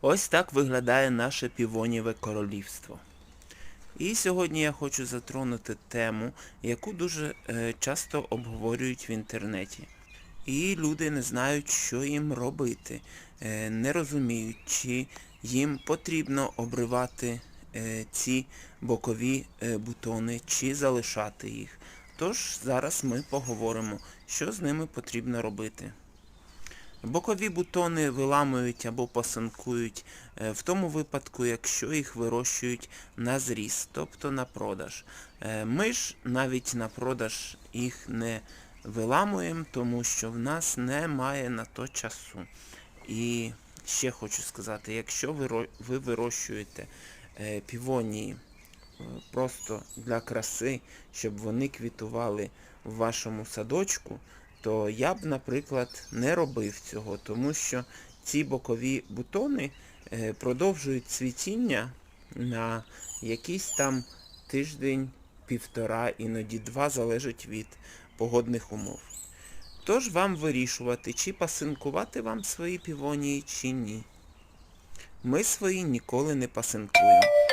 Ось так виглядає наше півоніве королівство. І сьогодні я хочу затронути тему, яку дуже е, часто обговорюють в інтернеті. І люди не знають, що їм робити, е, не розуміють, чи їм потрібно обривати е, ці бокові е, бутони, чи залишати їх. Тож зараз ми поговоримо, що з ними потрібно робити. Бокові бутони виламують або пасинкують е, в тому випадку, якщо їх вирощують на зріз, тобто на продаж. Е, Ми ж навіть на продаж їх не виламуємо, тому що в нас немає на то часу. І ще хочу сказати, якщо ви, вирощуєте е, півонії просто для краси, щоб вони квітували в вашому садочку, то я б, наприклад, не робив цього, тому що ці бокові бутони е, продовжують цвітіння на якийсь там тиждень, півтора, іноді два, залежить від погодних умов. Тож вам вирішувати, чи пасинкувати вам свої півонії, чи ні. Ми свої ніколи не пасинкуємо.